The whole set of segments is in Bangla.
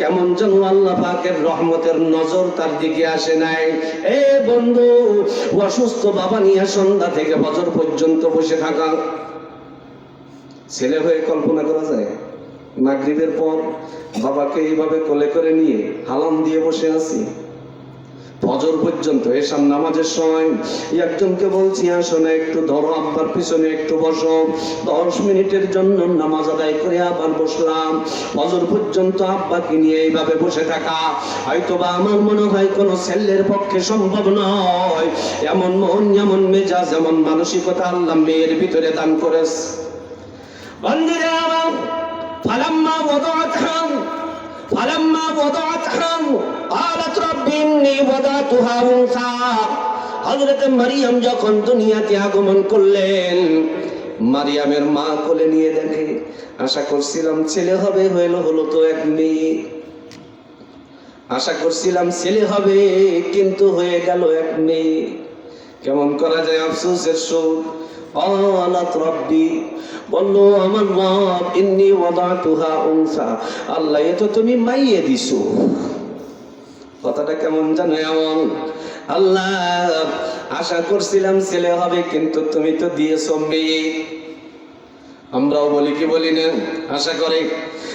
কেমন যেন আল্লাহ পাকের রহমতের নজর তার দিকে আসে নাই। এ বন্ধু, অসুস্থ বাবা নিয়ে সন্ধ্যা থেকে বছর পর্যন্ত বসে থাকা। ছেলে হয়ে কল্পনা করা যায়, মাগরিবের পর বাবাকে এইভাবে কোলে করে নিয়ে হালাম দিয়ে বসে আছি। ফজর পর্যন্ত এসব নামাজের সময় একজনকে বলছি আসলে একটু ধরো, আব্বার পিছনে একটু বসো। দশ মিনিটের জন্য নামাজ আদায় করে আবার বসলাম। ফজর পর্যন্ত আব্বাকে নিয়ে এইভাবে বসে থাকা। হয়তো বা আমার মনে হয় কোনো ছেলের পক্ষে সম্ভব নয়। এমন মন, এমন মেজাজ, এমন মানসিকতা আল্লাহ মেয়ের ভিতরে দান করেছে। বন্ধুরা আমার, ফালাম্মা ওয়াদাআতহা ফালাম্মা ওয়াদাআতহা قالت رب إني وضعتها أنثى হযরত মারিয়াম যখন দুনিয়াতে আগমন করলেন মারিয়ামের মা কোলে নিয়ে দেখে আশা করছিলাম ছেলে হবে হইল হলো তো এক মেয়ে আশা করছিলাম ছেলে হবে কিন্তু হয়ে গেল এক মেয়ে কেমন করা যায় আফসোসের সুখ قالت ربي বললো আমার রব ইন্নি ওয়াদাতুহা উনসা আল্লাহ এ তো তুমি মাইয়ে দিছো কথাটা কেমন জানো এমন আল্লাহ আশা করছিলাম ছেলে হবে কিন্তু তুমি তো দিয়েছো মেয়ে আমরাও বলি, কি বলি না আশা করে।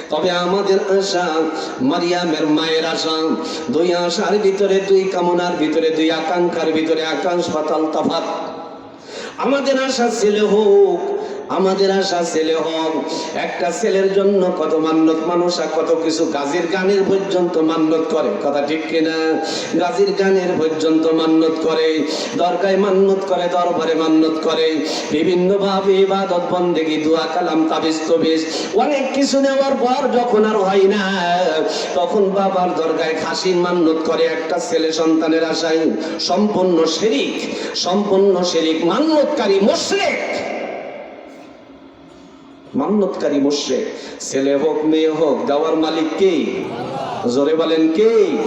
তবে আমাদের আশা, মারিয়ামের মায়ের আশা। দুই আশার ভিতরে দুই কামনার ভিতরে দুই আকাঙ্ক্ষার ভিতরে আকাঙ্ক্ষ পাতাল তাফাত আমাদের আশা ছেলে হোক আমাদের আশা ছেলে হোক একটা ছেলের জন্য কত মান্যত মানুষ আর কত কিছু গাজীর গানের পর্যন্ত মান্যত করে, কথা ঠিক কিনা? গাজীর গানের পর্যন্ত মান্যত করে, দরগায় মান্যত করে, দরবারে মান্যত করে। বিভিন্ন ভাবে ইবাদত, বন্দেগী, দোয়া, কালাম, তাবিজ, তবিজ, অনেক কিছু নেওয়ার পর যখন আর হয় না, তখন বাবার দরগায় খাসির মান্যত করে একটা ছেলে সন্তানের আশায় সম্পূর্ণ শেরিক সম্পূর্ণ শেরিক মান্যতকারী মুশরিক। মান্যতকারী বসে ছেলে হোক, মেয়ে হোক, দেওয়ার মালিক কে? জোরে বলেন কে?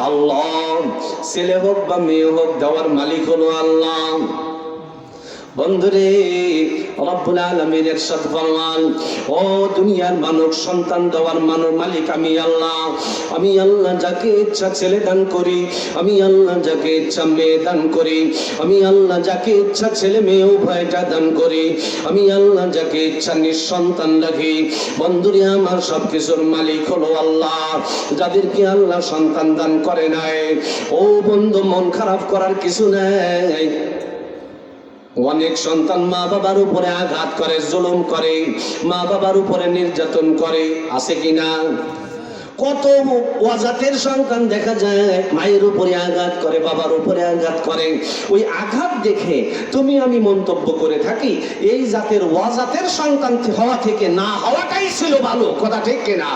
আল্লাহ। ছেলে হোক বা মেয়ে হোক, দেওয়ার মালিক হলো আল্লাহ। বন্ধুরে, রব্বুল আলামিন ইরশাদ ফরমান, ও দুনিয়ার মানব সন্তান দেওয়ার মানব মালিক আমি আল্লাহ। আমি আল্লাহ যাকে ইচ্ছা ছেলে দান করি, আমি আল্লাহ যাকে ইচ্ছা মেয়ে দান করি, আমি আল্লাহ যাকে ইচ্ছা ছেলে মেয়ে উভয়টা দান করি, আমি আল্লাহ যাকে ইচ্ছা নিঃসন্তান রাখি। বন্ধুরে, আমার সব কিছুর মালিক হলো আল্লাহ, যাদেরকে আল্লাহ সন্তান দান করে নাই। ও বন্ধু, মন খারাপ করার কিছু নাই। অনেক সন্তান মা বাবার উপরে আঘাত করে, জুলুম করে, মা বাবার উপরে নির্যাতন করে, আছে কিনা কত অজাতের সন্তান দেখা যায়, মায়ের উপরে আঘাত করে, বাবার উপরে আঘাত করে। ওই আঘাত দেখে তুমি আমি মন্তব্য করে থাকি, এই জাতের ওয়াজাতের সন্তান হওয়া থেকে না হওয়াটাই ছিল ভালো। কথা ঠিক কিনা?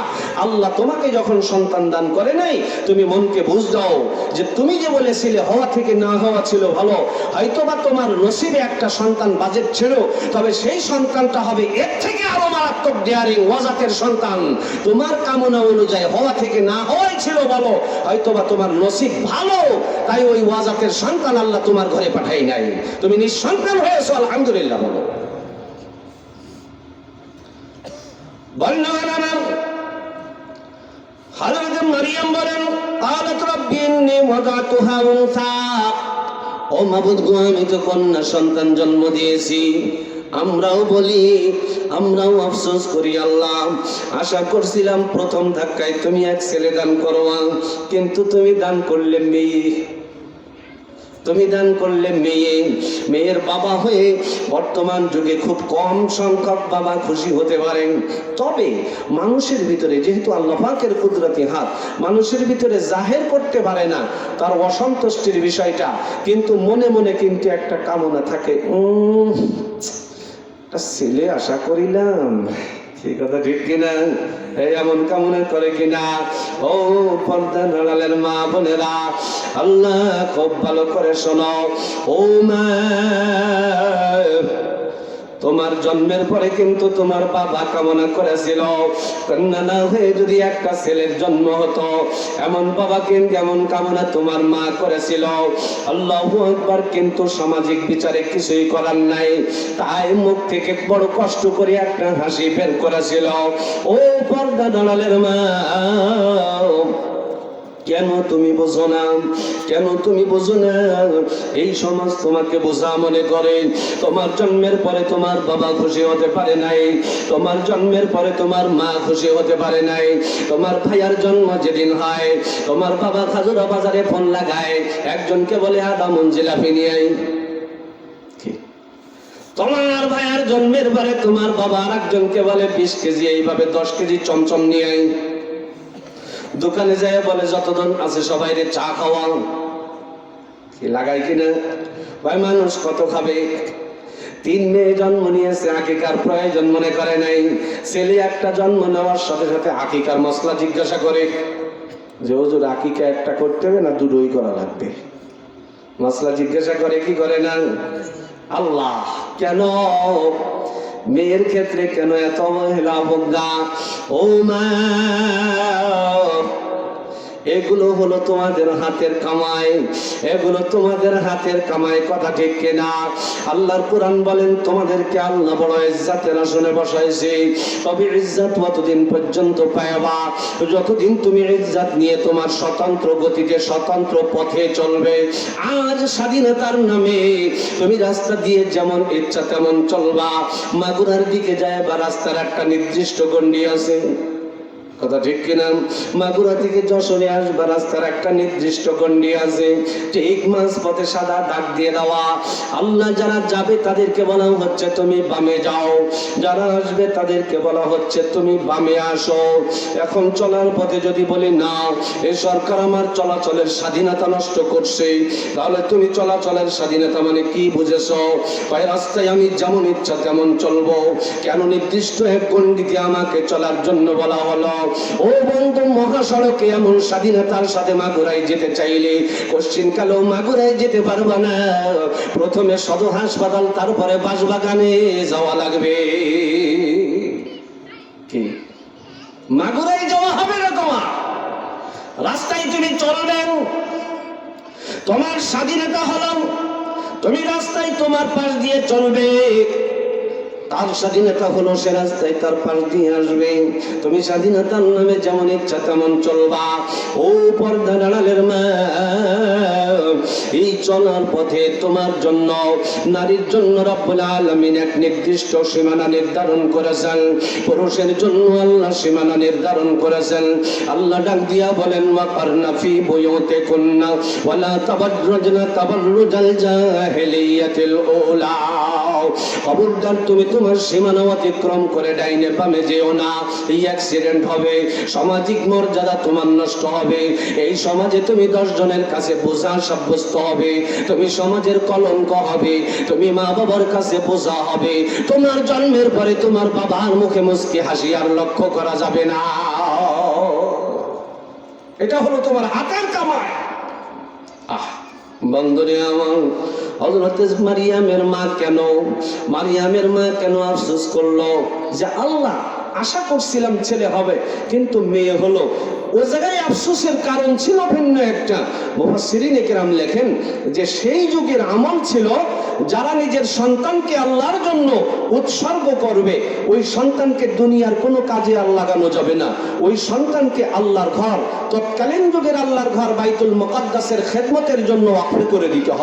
আল্লাহ তোমাকে যখন সন্তান দান করে নাই, তুমি মনকে বুঝ দাও যে তুমি যে বলেছিলে হওয়া থেকে না হওয়া ছিল ভালো, হয়তোবা তোমার নসিবে একটা সন্তান বাজেট ছিল, তবে সেই সন্তানটা হবে এর থেকে আরও মারাত্মক ডেয়ারিং ওয়াজাতের সন্তান। তোমার কামনা অনুযায়ী হওয়া থেকে না হওয়াই ছিল ভালো হয়তোবা তোমার নসিব ভালো তাই ওই ওয়াজাতের সন্তান আল্লাহ তোমার ঘরে পাঠাই নাই তুমি নিঃসন্তান হয়েছো আলহামদুলিল্লাহ বলো বর্ণগান আমার হযরত মারিয়াম বলেন قالت رب إني وضعتها أنثى ও মাবুদ গো আমি তো কন্যা সন্তান জন্ম দিয়েছি আমরাও বলি, আমরাও আফসোস করি আল্লাহ। আশা করছিলাম প্রথম ধাক্কায় তুমি এক ছেলে দান করো কিন্তু তুমি দান করলে মেয়ে। তুমি দান করলে মেয়ে। মেয়ের বাবা হয়ে বর্তমান যুগে খুব কম সংখ্যক বাবা খুশি হতে পারেন। তবে মানুষের ভিতরে যেহেতু আল্লাহ পাকের কুদরতি হাত, মানুষের ভিতরে জাহের করতে পারে না, তার অসন্তুষ্টির বিষয়টা, কিন্তু মনে মনে কিন্তু একটা কামনা থাকে একটা ছেলে আশা করিলাম। সেই কথা ঠিক কিনা? এমন কামনা করে কিনা? ও পর্দা নাড়ালের মা বোনেরা, আল্লাহ খুব ভালো করে শোনো। ও মা তোমার জন্মের পরে কিন্তু তোমার বাবা কামনা করেছিল। কন্যা না হয়ে যদি একটা ছেলের জন্ম হতো, এমন বাবা কিন্তু এমন কামনা তোমার মা করেছিল? আল্লাহ একবার কিন্তু সামাজিক বিচারে কিছুই করার নাই। তাই মুখ থেকে বড় কষ্ট করে একটা হাসি বের করেছিল। ও পর্দা দাঁড়ালের মা তুমি বোঝো না? কেন তুমি বোঝো না? এই সমাজ তোমাকে বোঝা মনে করে। তোমার জন্মের পরে তোমার বাবা খুশি হতে পারে নাই। তোমার জন্মের পরে তোমার মা খুশি হতে পারে নাই। তোমার ভাইয়ার জন্ম যেদিন হয়, তোমার বাবা খাজুরা বাজারে ফোন লাগায়। একজনকে বলে আদা মঞ্জিলাপি নিয়ে? তোমার ভাইয়ার জন্মের পরে তোমার বাবা আর একজনকে বলে, বিশ কেজি, এইভাবে দশ কেজি চমচম নিয়ে আই দোকানে যায়, বলে, যতজন আছে সবাই রে চা খাওয়াও। কি লাগাই কিনা ভাই, মানুষ কত খাবে? তিন মেয়ে জন্ম নিয়েছে, আকিকার প্রয়োজন মনে করে নাই। ছেলে একটা জন্ম নেওয়ার সাথে সাথে আকিকার মশলা জিজ্ঞাসা করে, যে ওজোর আকিকা একটা করতে হবে না দুটোই করা লাগবে? মশলা জিজ্ঞাসা করে, কি করে না? আল্লাহ, কেন? মেয়ের ক্ষেত্রে কেন এত মহিলা অবজ্ঞা ও মা এগুলো হলো তোমাদের হাতের কামাই। এগুলো তোমাদের হাতের কামাই, কথা ঠিক কিনা? আল্লাহর কোরআন বলেন, তোমাদেরকে আল্লাহ বড় ইজ্জাতের আসনে বসাইছে। তবে ইজ্জাত কতদিন পর্যন্ত পাইবা? যতদিন তুমি ইজ্জাত নিয়ে তোমার স্বতন্ত্র গতিতে, স্বতন্ত্র পথে চলবে, আজ স্বাধীনতার নামে তুমি রাস্তা দিয়ে যেমন ইচ্ছা তেমন চলবা। মাগুরার দিকে যায় বা রাস্তার একটা নির্দিষ্ট গন্ডি আছে। কথা ঠিক কিনা? মাগুরা থেকে যশোরে আসবা, রাস্তার একটা নির্দিষ্ট গন্ডি আছে। ঠিক মাঝ পথে সাদা দাগ দিয়ে দেওয়া। আল্লাহ যারা যাবে, তাদেরকে বলা হচ্ছে তুমি বামে যাও। যারা আসবে, তাদেরকে বলা হচ্ছে তুমি বামে আসো। এখন চলার পথে যদি বলি, না এই সরকার আমার চলাচলের স্বাধীনতা নষ্ট করছে। তাহলে তুমি চলাচলের স্বাধীনতা মানে কি বুঝেছ? ভাই, রাস্তায় আমি যেমন ইচ্ছা তেমন চলবো। কেন নির্দিষ্ট এক গণ্ডিতে আমাকে চলার জন্য বলা হলো? ও বন্ধু মহাসড়কে এমন স্বাধীনতার সাথে মাগুরায় যেতে চাইলে কালেও মাগুরায় যেতে পারবা না। প্রথমে সদর হাসপাতাল, তারপরে বাসবাগানে যাওয়া লাগবে। কি? মাগুরায় যাওয়া হবে না তোমার? রাস্তায় তুমি চলবে। তোমার স্বাধীনতা হলো তুমি রাস্তায় তোমার পাশ দিয়ে চলবে। তার স্বাধীনতা হলো সে রাস্তায় তার পাশ দিয়ে আসবে। তুমি স্বাধীনতার নামে যেমন ইচ্ছা তেমন চলবা। ও পর্দা নাড়ালের মা, এই চলার পথে তোমার জন্য, নারীর জন্য রব্বুল আলামিন এক নির্দিষ্ট সীমানা নির্ধারণ করেছেন। পুরুষের জন্য আল্লাহ সীমানা নির্ধারণ করেছেন। আল্লাহ ডাক দিয়া বলেন ওয়াকারনা ফি বুয়ুতিকুন্না ওয়ালা তাবাররুজনা তাবাররুজাল জাহিলিয়াতিল উলা। খবরদার, তুমি তোমার সীমানা অতিক্রম করে ডাইনে বামে যেও না। এই অ্যাক্সিডেন্ট হবে, সামাজিক মর্যাদা তোমার নষ্ট হবে। এই সমাজে তুমি দশ জনের কাছে বোঝা সাব্যস্ত হবে। তুমি সমাজের কলঙ্ক হবে, তুমি মা বাবার কাছে বোঝা হবে। তোমার জন্মের পরে তোমার বাবার মুখে মুসকি হাসি আর লক্ষ্য করা যাবে না। এটা হলো তোমার হাতের কামাই। আহ, বন্ধুরে আমার হজরত মারিয়ামের মা কেন? মারিয়ামের মা কেন আফসোস করল? যে আল্লাহ, আশা করছিলাম ছেলে হবে, কিন্তু মেয়ে হলো। ও জায়গায় আফসোসের কারণ ছিল ভিন্ন একটা। মুফাসসিরিন একরাম লেখেন যে সেই যুগের আমল ছিল যারা নিজের সন্তানকে আল্লাহর জন্য উৎসর্গ করবে, ওই সন্তানকে দুনিয়ার কোনো কাজে আর লাগানো যাবে না। ওই সন্তানকে আল্লাহর ঘর, তৎকালীন যুগের আল্লাহর ঘর বাইতুল মুকাদ্দাসের খেদমতের জন্য অফে করে দিতে হবে।